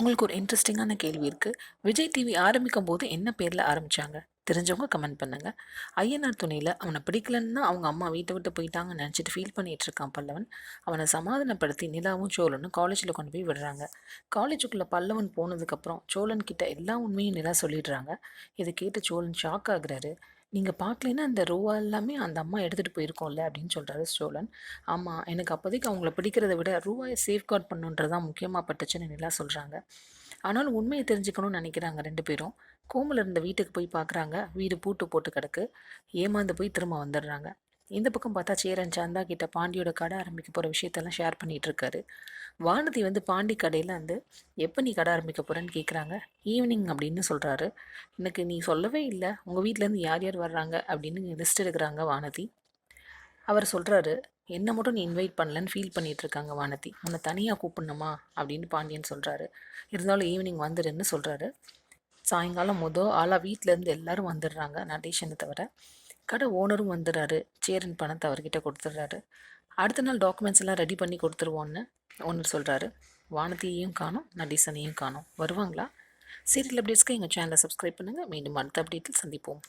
உங்களுக்கு ஒரு இன்ட்ரெஸ்டிங்கான கேள்வி இருக்குது விஜய் டிவி ஆரம்பிக்கும் போது என்ன பேரில் ஆரம்பித்தாங்க தெரிஞ்சவங்க கமெண்ட் பண்ணுங்கள் ஐயனார் துணையில் அவனை பிடிக்கலன்னா அவங்க அம்மா வீட்டை விட்டு போயிட்டாங்கன்னு நினச்சிட்டு ஃபீல் பண்ணிகிட்டு இருக்கான் பல்லவன். அவனை சமாதானப்படுத்தி நிலாவும் சோழனும் காலேஜில் கொண்டு போய் விடுறாங்க. காலேஜுக்குள்ளே பல்லவன் போனதுக்கப்புறம் சோழன் கிட்ட எல்லா உண்மையும் நிலா சொல்லிடுறாங்க. இதை கேட்டு சோழன் ஷாக் ஆகுறாரு. நீங்கள் பார்க்கலன்னா அந்த ரூவா எல்லாமே அந்த அம்மா எடுத்துகிட்டு போயிருக்கோம்ல அப்படின்னு சொல்கிறாரு சோழன். ஆமாம் எனக்கு அப்போதைக்கு அவங்கள பிடிக்கிறத விட ரூபாயை சேஃப்கார்ட் பண்ணுன்றது தான் முக்கியமாக பட்டுச்சுன்னு நிலா சொல்கிறாங்க ஆனாலும் உண்மையை தெரிஞ்சுக்கணும்னு நினைக்கிறாங்க ரெண்டு பேரும். கோமில் இருந்த வீட்டுக்கு போய் பார்க்குறாங்க வீடு பூட்டு போட்டு கிடக்கு. ஏமாந்து போய் திரும்ப வந்துடுறாங்க. இந்த பக்கம் பார்த்தா சேரன் சந்தா கிட்ட பாண்டியோட கடை ஆரம்பிக்க போகிற விஷயத்தெல்லாம் ஷேர் பண்ணிகிட்டு இருக்காரு. வானதி வந்து பாண்டி கடையில் வந்து எப்போ நீ கடை ஆரம்பிக்க போகிறேன்னு கேட்குறாங்க ஈவினிங் அப்படின்னு சொல்கிறாரு எனக்கு நீ சொல்லவே இல்லை. உங்கள் வீட்டிலேருந்து யார் யார் வர்றாங்க? அப்படின்னு லிஸ்ட் எடுக்கிறாங்க வானதி. அவர் சொல்கிறாரு என்ன மட்டும் நீ இன்வைட் பண்ணலன்னு ஃபீல் பண்ணிகிட்டு இருக்காங்க வானதி. உன்னை தனியாக கூப்பிடணுமா? அப்படின்னு பாண்டியன் சொல்கிறாரு இருந்தாலும் ஈவினிங் வந்துடுன்னு சொல்கிறாரு சாயங்காலம் மொதல் ஆளாக வீட்டிலேருந்து எல்லாரும் வந்துடுறாங்க நடேஷனை தவிர. கடை ஓனரும் வந்துடுறாரு. சேரின் பணத்தை அவர்கிட்ட கொடுத்துட்றாரு. அடுத்த நாள் டாக்குமெண்ட்ஸ் எல்லாம் ரெடி பண்ணி கொடுத்துருவோன்னு ஓனர் சொல்கிறாரு வானதியையும் காணும் நடேசனையும் காணும். வருவாங்களா? சீரியல் அப்டேட்ஸ்க்கு எங்கள் சேனலை சப்ஸ்கிரைப் பண்ணுங்கள் மீண்டும் அடுத்த அப்டேட்டில் சந்திப்போம்.